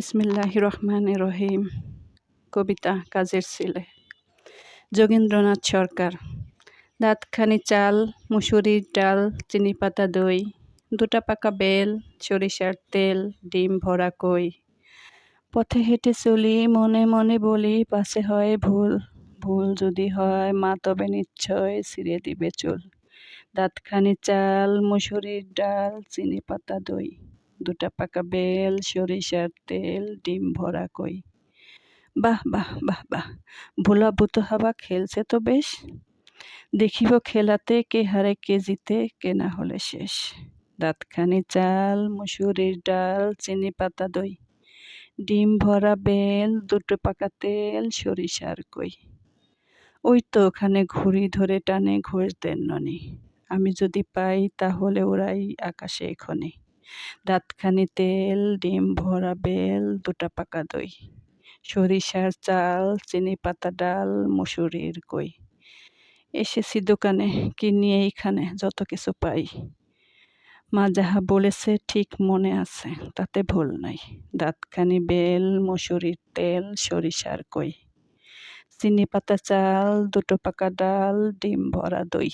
বিসমিল্লাহ রহমান রহিম কবিতা কাজের ছেলে। যোগেন্দ্রনাথ সরকার। দাঁতখানি চাল, মুসুরির ডাল চিনি পাতা দই, দুটা পাকা বেল, সরিষার তেল, ডিম ভরা কই। পথে হেঁটে চলি, মনে মনে বলি পাশে হয় ভুল। ভুল যদি হয়, মা তবে নিশ্চয় ছিঁড়ে দিবে চুল। দাঁতখানি চাল, মুসুরির ডাল চিনি পাতা দই। দুটা পাকা বেল, সরিষার তেল, ডিম ভরা কই। বাহ বাহ বাহ বাহ ভোলা ভূত হাবা খেলছে তো বেশ। দেখিব খেলাতে কে হারে কে জিতে, কে না হলে শেষ। দাঁতখানি চাল, মুসুরির ডাল, চিনি পাতা দই। ডিম ভরা বেল, দুটো পাকা তেল, সরিষার কই। ওই তো ওখানে ঘুড়ি ধরে টানে ঘোষ দেন ননি। আমি যদি পাই তাহলে ওরাই আকাশে এখনে দাঁতখানি তেল, ডিম ভরা বেল, দুটা পাকা দই, সরিষার চাল, চিনি পাতা ডাল, মুসুরির কই। এসেছি দোকানে কিনি এইখানে? যত কিছু পাই। মা যাহা বলেছে ঠিক মনে আছে, তাতে ভুল নাই। দাঁতখানি বেল, মুসুরির তেল, সরিষার কই। চিনি পাতা চাল, দুটো পাকা ডাল, ডিম ভরা দই।